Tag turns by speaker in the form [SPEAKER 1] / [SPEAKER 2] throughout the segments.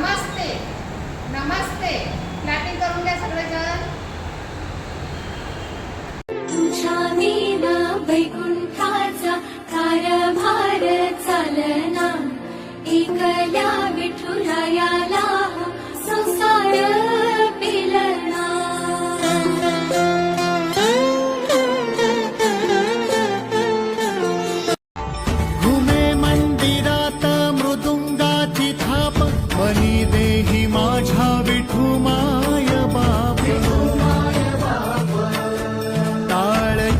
[SPEAKER 1] नमस्ते. नमस्ते. Clapping करून द्या सगळेजण.
[SPEAKER 2] तुझ्या मीना वैकुंठाचा कारभार चालना. एकल्या विठुरायाला संसार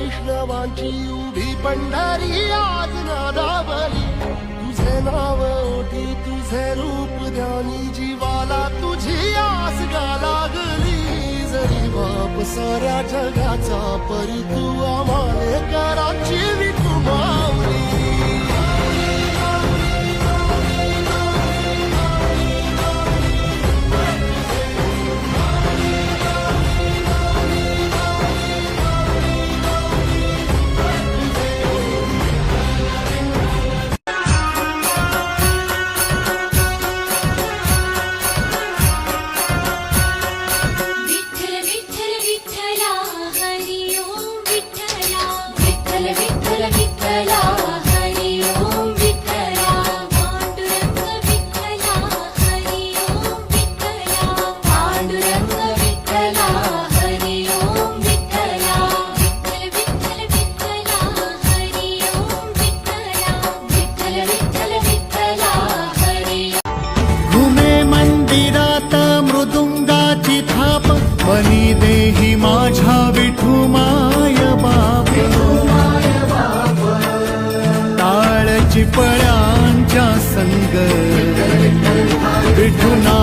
[SPEAKER 3] वैष्णवांची उभी पंढरी आज नादावली. तुझे नाव ओठी तुझे रूप ध्यानी जीवाला तुझी आस गा लागली. जरी बाप साऱ्या जगाचा परी तू आम्हाला कराची విత్తుల విత్తులా गुना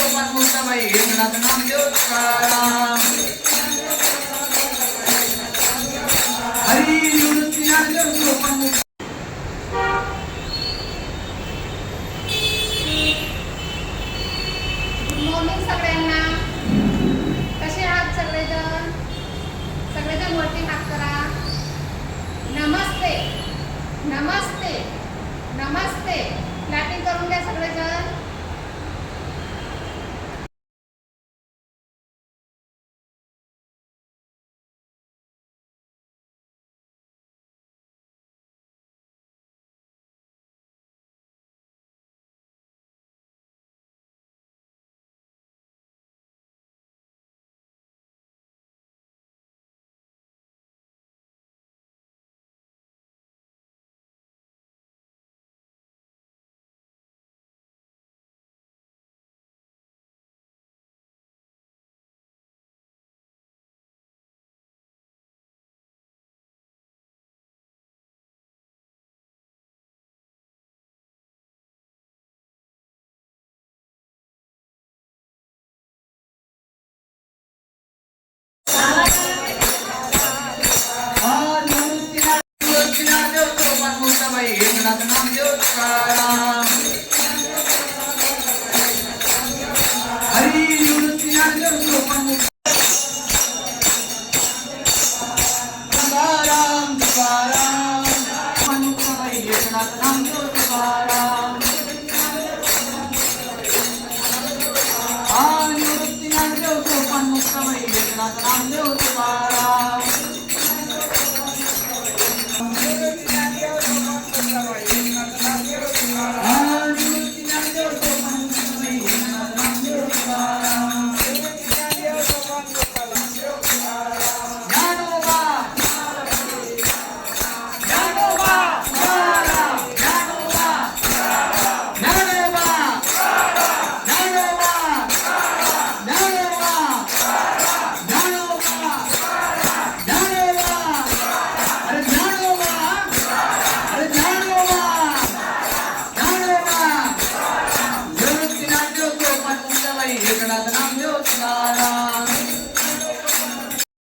[SPEAKER 1] गुड सगळ्यांना. कसे आहात सगळेजण? सगळेजण वरती करा. नमस्ते. नमस्ते. नमस्ते. लॅटिंग करून द्या सगळेजण.